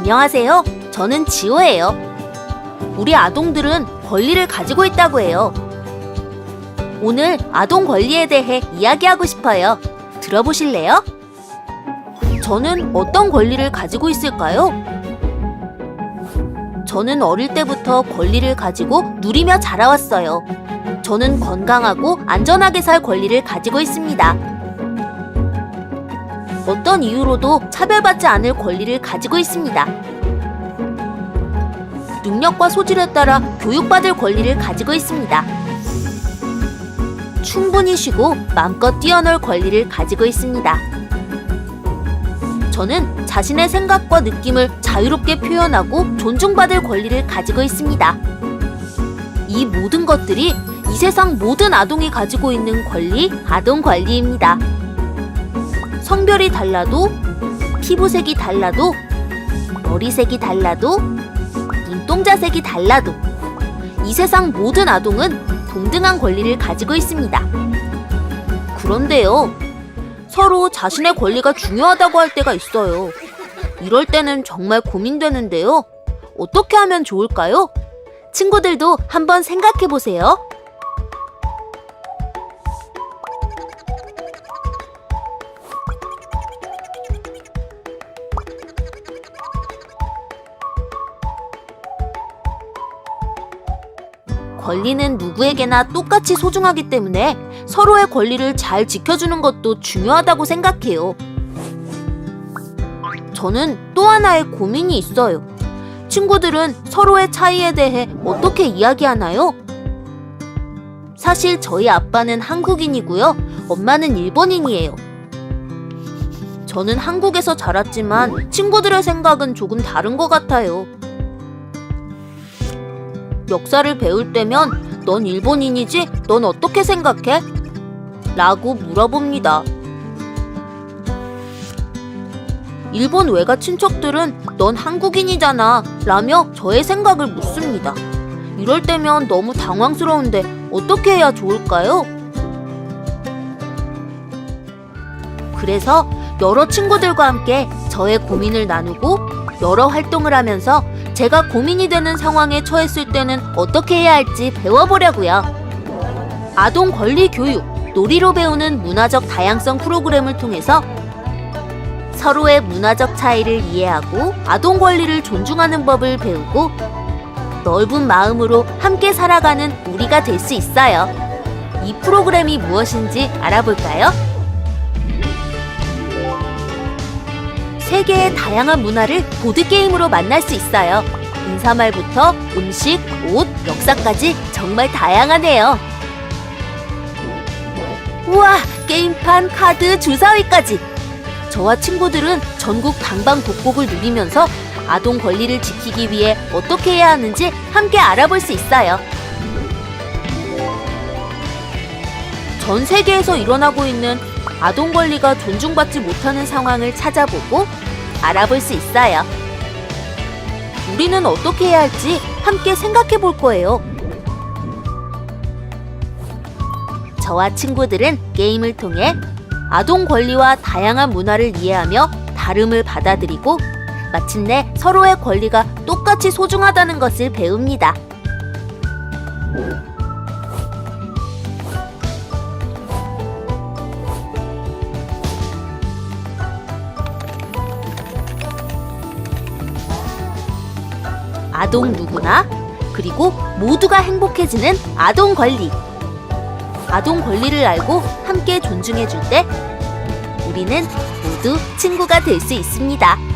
안녕하세요. 저는 지호예요. 우리 아동들은 권리를 가지고 있다고 해요. 오늘 아동 권리에 대해 이야기하고 싶어요. 들어보실래요? 저는 어떤 권리를 가지고 있을까요? 저는 어릴 때부터 권리를 가지고 누리며 자라왔어요. 저는 건강하고 안전하게 살 권리를 가지고 있습니다. 어떤 이유로도 차별받지 않을 권리를 가지고 있습니다. 능력과 소질에 따라 교육받을 권리를 가지고 있습니다. 충분히 쉬고 마음껏 뛰어놀 권리를 가지고 있습니다. 저는 자신의 생각과 느낌을 자유롭게 표현하고 존중받을 권리를 가지고 있습니다. 이 모든 것들이 이 세상 모든 아동이 가지고 있는 권리, 아동 권리입니다. 성별이 달라도, 피부색이 달라도, 머리색이 달라도, 눈동자색이 달라도, 이 세상 모든 아동은 동등한 권리를 가지고 있습니다. 그런데요, 서로 자신의 권리가 중요하다고 할 때가 있어요. 이럴 때는 정말 고민되는데요. 어떻게 하면 좋을까요? 친구들도 한번 생각해 보세요. 권리는 누구에게나 똑같이 소중하기 때문에 서로의 권리를 잘 지켜주는 것도 중요하다고 생각해요. 저는 또 하나의 고민이 있어요. 친구들은 서로의 차이에 대해 어떻게 이야기하나요? 사실 저희 아빠는 한국인이고요. 엄마는 일본인이에요. 저는 한국에서 자랐지만 친구들의 생각은 조금 다른 것 같아요. 역사를 배울 때면 넌 일본인이지? 넌 어떻게 생각해? 라고 물어봅니다. 일본 외가 친척들은 넌 한국인이잖아 라며 저의 생각을 묻습니다. 이럴 때면 너무 당황스러운데 어떻게 해야 좋을까요? 그래서 여러 친구들과 함께 저의 고민을 나누고 여러 활동을 하면서 제가 고민이 되는 상황에 처했을 때는 어떻게 해야 할지 배워보려고요. 아동 권리 교육, 놀이로 배우는 문화적 다양성 프로그램을 통해서 서로의 문화적 차이를 이해하고 아동 권리를 존중하는 법을 배우고 넓은 마음으로 함께 살아가는 우리가 될 수 있어요. 이 프로그램이 무엇인지 알아볼까요? 세계의 다양한 문화를 보드게임으로 만날 수 있어요. 인사말부터 음식, 옷, 역사까지 정말 다양하네요. 우와, 게임판, 카드, 주사위까지! 저와 친구들은 전국 방방곡곡을 누비면서 아동 권리를 지키기 위해 어떻게 해야 하는지 함께 알아볼 수 있어요. 전 세계에서 일어나고 있는 아동 권리가 존중받지 못하는 상황을 찾아보고 알아볼 수 있어요. 우리는 어떻게 해야 할지 함께 생각해 볼 거예요. 저와 친구들은 게임을 통해 아동 권리와 다양한 문화를 이해하며 다름을 받아들이고 마침내 서로의 권리가 똑같이 소중하다는 것을 배웁니다. 아동 누구나 그리고 모두가 행복해지는 아동 권리. 아동 권리를 알고 함께 존중해 줄 때 우리는 모두 친구가 될 수 있습니다.